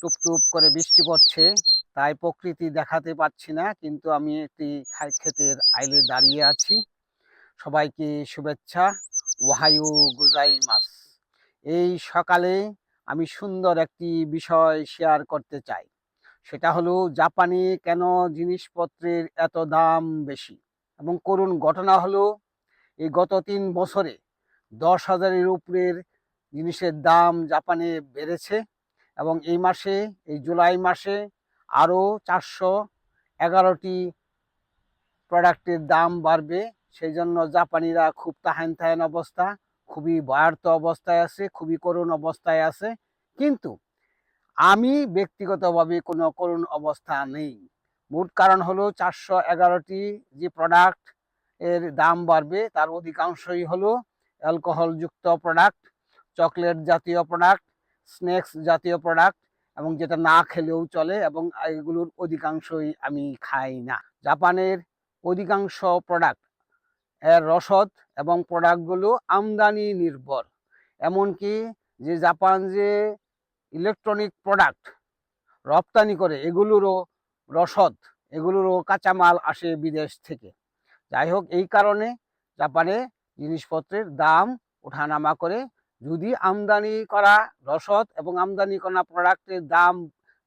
টুপ টুপ করে বৃষ্টি পড়ছে, তাই প্রকৃতি দেখাতে পাচ্ছি না, কিন্তু আমি একটি ক্ষেতের আইলে দাঁড়িয়ে আছি। সবাইকে শুভেচ্ছা ওহায়ু গুজাই মাস এই সকালে আমি সুন্দর একটি বিষয় শেয়ার করতে চাই। সেটা হলো, জাপানে কেন জিনিসপত্রের এত দাম বেশি? এবং করুণ ঘটনা হলো এই গত তিন বছরে দশ হাজারের উপরের জিনিসের দাম জাপানে বেড়েছে। এবং এই মাসে, এই জুলাই মাসে আরও চারশো এগারোটি প্রোডাক্টের দাম বাড়বে। সেই জন্য জাপানিরা খুব তাহেন তাহেন অবস্থা, খুবই ভয়ার্থ অবস্থায় আছে, খুবই করুণ অবস্থায় আছে। কিন্তু আমি ব্যক্তিগতভাবে কোনো করুণ অবস্থা নেই। মূল কারণ হলো চারশো এগারোটি যে প্রোডাক্টের দাম বাড়বে, তার অধিকাংশই হলো অ্যালকোহলযুক্ত প্রোডাক্ট, চকলেট জাতীয় প্রোডাক্ট স্ন্যাক্স জাতীয় প্রোডাক্ট এবং যেটা না খেলেও চলে এবং এগুলোর অধিকাংশই আমি খাই না। জাপানের অধিকাংশ প্রোডাক্টের রসদ এবং প্রোডাক্টগুলো আমদানি নির্ভর। এমনকি যে জাপান যে ইলেকট্রনিক প্রোডাক্ট রপ্তানি করে, এগুলোরও রসদ, এগুলোরও কাঁচামাল আসে বিদেশ থেকে। যাই হোক, এই কারণে জাপানে জিনিসপত্রের দাম ওঠানামা করে যদি আমদানি করা রসদ এবং আমদানি করা প্রোডাক্টের দাম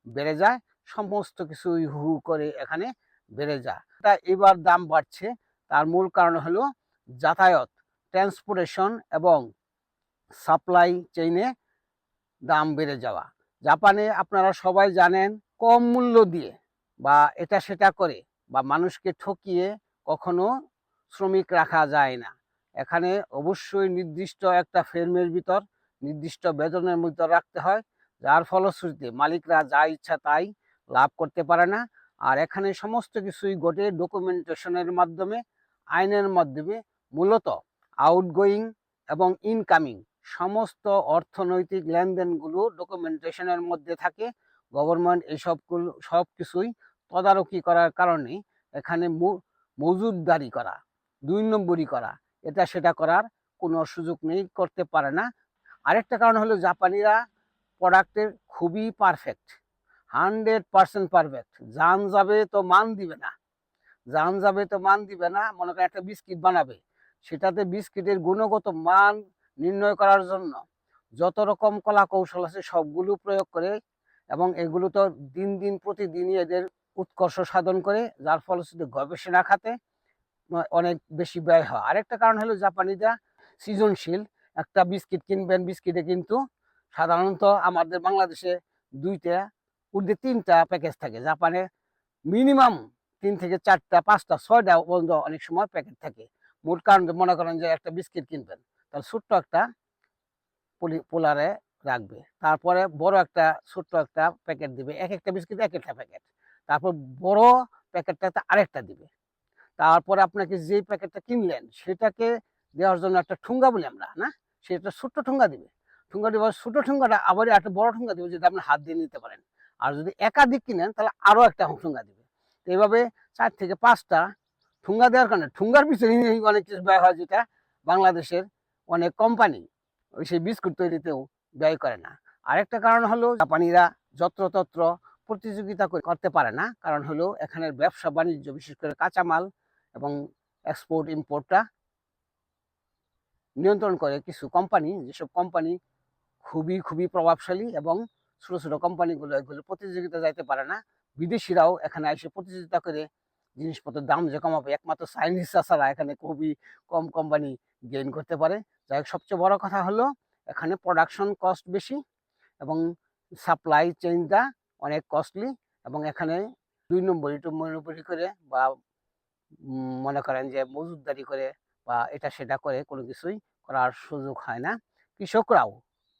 বেড়ে যায়, সমস্ত কিছুই হু হু করে এখানে বেড়ে যায়। তা এবার দাম বাড়ছে। তার মূল কারণ হলো যাতায়াত ট্রান্সপোর্টেশন এবং সাপ্লাই চেইনে দাম বেড়ে যাওয়া। জাপানে আপনারা সবাই জানেন, কম মূল্য দিয়ে বা এটা সেটা করে বা মানুষকে ঠকিয়ে কখনো শ্রমিক রাখা যায় না। এখানে অবশ্যই নির্দিষ্ট একটা ফেরমের ভিতর নির্দিষ্ট বেতনের ভিতর রাখতে হয়। যার ফলশ্রুতিতে মালিকরা যা ইচ্ছা তাই লাভ করতে পারে না। আর এখানে সমস্ত কিছুই ঘটে ডকুমেন্টেশনের মাধ্যমে, আইনের মাধ্যমে, মূলত আউটগোয়িং এবং ইনকামিং সমস্ত অর্থনৈতিক লেনদেনগুলো ডকুমেন্টেশনের মধ্যে থাকে। গভর্নমেন্ট এইসবগুলো সব কিছুই তদারকি করার কারণে এখানে মজুদদারি করা, দুই নম্বরই করা এটা সেটা করার কোনো সুযোগ নেই করতে পারে না। আরেকটা কারণ হলো জাপানিরা প্রোডাক্টের খুবই পারফেক্ট হান্ড্রেড পার্সেন্ট পারফেক্ট জান যাবে তো মান দিবে না। জান যাবে তো মান দিবে না, মনে করেন একটা বিস্কিট বানাবে। সেটাতে বিস্কিটের গুণগত মান নির্ণয় করার জন্য যত রকম কলা কৌশল আছে সবগুলো প্রয়োগ করে এবং এগুলো তো দিন দিন, প্রতিদিনই এদের উৎকর্ষ সাধন করে, যার ফলশ্রুতিতে গবেষণা খাতে অনেক বেশি ব্যয় হয়। আরেকটা কারণ হলো জাপানিরা সৃজনশীল। একটা বিস্কিট কিনবেন, বিস্কিটে কিন্তু সাধারণত আমাদের বাংলাদেশে দুইটা, উর্ধে তিনটা প্যাকেজ থাকে। জাপানে মিনিমাম তিন থেকে চারটা, পাঁচটা, ছয়টা পর্যন্ত অনেক সময় প্যাকেট থাকে। মোট কারণ মনে করেন যে একটা বিস্কিট কিনবেন, তাহলে ছোট্ট একটা পলি- পোলারে রাখবে। তারপরে বড় একটা, ছোট্ট একটা প্যাকেট দিবে। এক একটা বিস্কিট এক একটা প্যাকেট তারপর বড় প্যাকেটটাতে আরেকটা দিবে। তারপরে আপনাকে যে প্যাকেটটা কিনলেন, সেটাকে দেওয়ার জন্য একটা ঠুঙ্গা বলি আমরা, না? সেটা ছোট্ট ঠুঙ্গা দিবে। ঠুঙ্গা দেওয়ার ছোট ঠুঙ্গাটা আবার একটা বড় ঠুঙ্গা দিবে, যেটা আপনি হাত দিয়ে নিতে পারেন। আর যদি একাধিক কিনেন, তাহলে আরও একটা ঠুঙ্গা দিবে। তো এইভাবে চার থেকে পাঁচটা ঠুঙ্গা দেওয়ার কারণে, ঠুঙ্গার পিছনে অনেক কিছু ব্যয় হয় যেটা বাংলাদেশের অনেক কোম্পানি ওই সেই বিস্কুট তৈরিতেও ব্যয় করে না। আরেকটা কারণ হলো, জাপানিরা যত্রতত্র প্রতিযোগিতা করে- করতে পারে না। কারণ হলো, এখানের ব্যবসা বাণিজ্য বিশেষ করে কাঁচামাল এবং এক্সপোর্ট ইম্পোর্টটা নিয়ন্ত্রণ করে কিছু কোম্পানি যেসব কোম্পানি খুবই খুবই প্রভাবশালী এবং ছোটো ছোটো কোম্পানিগুলো এগুলো প্রতিযোগিতা যাইতে পারে না। বিদেশিরাও এখানে এসে প্রতিযোগিতা করে জিনিসপত্রের দাম যে কমাবে, একমাত্র চাইনিজরা ছাড়া এখানে খুবই কম কোম্পানি গেইন করতে পারে। যাই হোক, সবচেয়ে বড় কথা হলো, এখানে প্রোডাকশন কস্ট বেশি এবং সাপ্লাই চেইনটা অনেক কস্টলি এবং এখানে দুই নম্বরই টু নম্বরই করে বা মনে করেন যে মজুদদারি করে বা এটা সেটা করে কোনো কিছুই করার সুযোগ হয় না। কৃষকরাও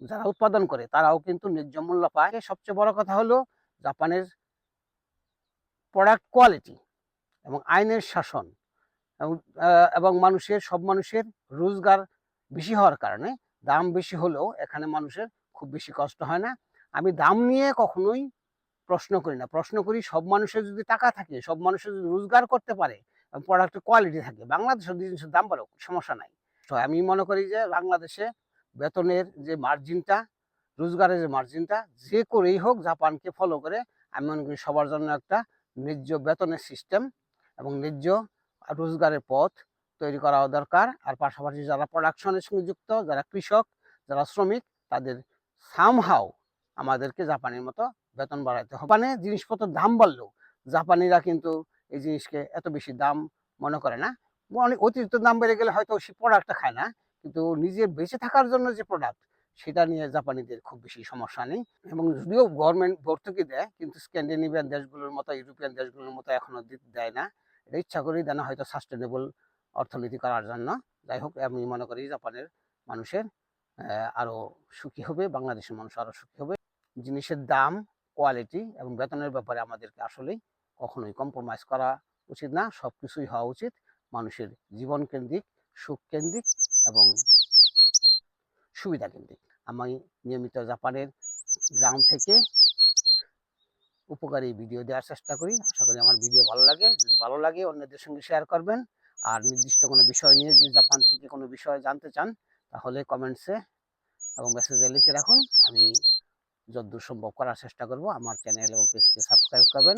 যারা উৎপাদন করে তারাও কিন্তু ন্যায্য মূল্য পায়। সবচেয়ে বড় কথা হলো জাপানের প্রোডাক্ট কোয়ালিটি এবং আইনের শাসন এবং মানুষের, সব মানুষের রোজগার বেশি হওয়ার কারণে দাম বেশি হলেও এখানে মানুষের খুব বেশি কষ্ট হয় না। আমি দাম নিয়ে কখনোই প্রশ্ন করি না। প্রশ্ন করি সব মানুষের যদি টাকা থাকে, সব মানুষের যদি রোজগার করতে পারে প্রোডাক্টের কোয়ালিটি থাকে। বাংলাদেশের জিনিসের দাম বাড়ুক সমস্যা নাই। তো আমি মনে করি যে বাংলাদেশে বেতনের যে মার্জিনটা রোজগারের যে মার্জিনটা যে করেই হোক জাপানকে ফলো করে, আমি মনে করি সবার জন্য একটা ন্যায্য বেতনের সিস্টেম এবং ন্যায্য রোজগারের পথ তৈরি করা দরকার। আর পাশাপাশি যারা প্রোডাকশনের সঙ্গে যুক্ত, যারা কৃষক, যারা শ্রমিক, তাদের সামহাও আমাদেরকে জাপানের মতো বেতন বাড়াইতে হবে। মানে জিনিসপত্রের দাম বাড়লেও, জাপানিরা কিন্তু এই জিনিসকে এত বেশি দাম মনে করে না। অনেক অতিরিক্ত দাম বেড়ে গেলে হয়তো সে প্রোডাক্টটা খায় না, কিন্তু নিজের বেঁচে থাকার জন্য যে প্রোডাক্ট সেটা নিয়ে জাপানিদের খুব বেশি সমস্যা নেই। এবং যদিও গভর্নমেন্ট ভর্তুকি দেয়, কিন্তু স্ক্যান্ডিনেভিয়ান দেশগুলোর মতো ইউরোপিয়ান দেশগুলোর মতো এখনও দেয় না। এটা ইচ্ছা করেই দেয় না হয়তো সাস্টেনেবল অর্থনীতি করার জন্য। যাই হোক, আমি মনে করি জাপানের মানুষের আরও সুখী হবে, বাংলাদেশের মানুষ আরও সুখী হবে। জিনিসের দাম কোয়ালিটি এবং বেতনের ব্যাপারে আমাদেরকে আসলেই কখনোই কম্প্রোমাইজ করা উচিত না। সব কিছুই হওয়া উচিত। মানুষের জীবন কেন্দ্রিক, সুখ কেন্দ্রিক এবং সুবিধা কেন্দ্রিক। আমি নিয়মিত জাপানের গ্রাম থেকে উপকারী ভিডিও দেওয়ার চেষ্টা করি। আশা করি আমার ভিডিও ভালো লাগে। যদি ভালো লাগে, অন্যদের সঙ্গে শেয়ার করবেন। আর নির্দিষ্ট কোনো বিষয় নিয়ে যদি জাপান থেকে কোনো বিষয় জানতে চান, তাহলে কমেন্টসে এবং মেসেজে লিখে রাখুন। আমি যতদূর সম্ভব করার চেষ্টা করব। আমার চ্যানেল এবং পেজকে সাবস্ক্রাইব করবেন।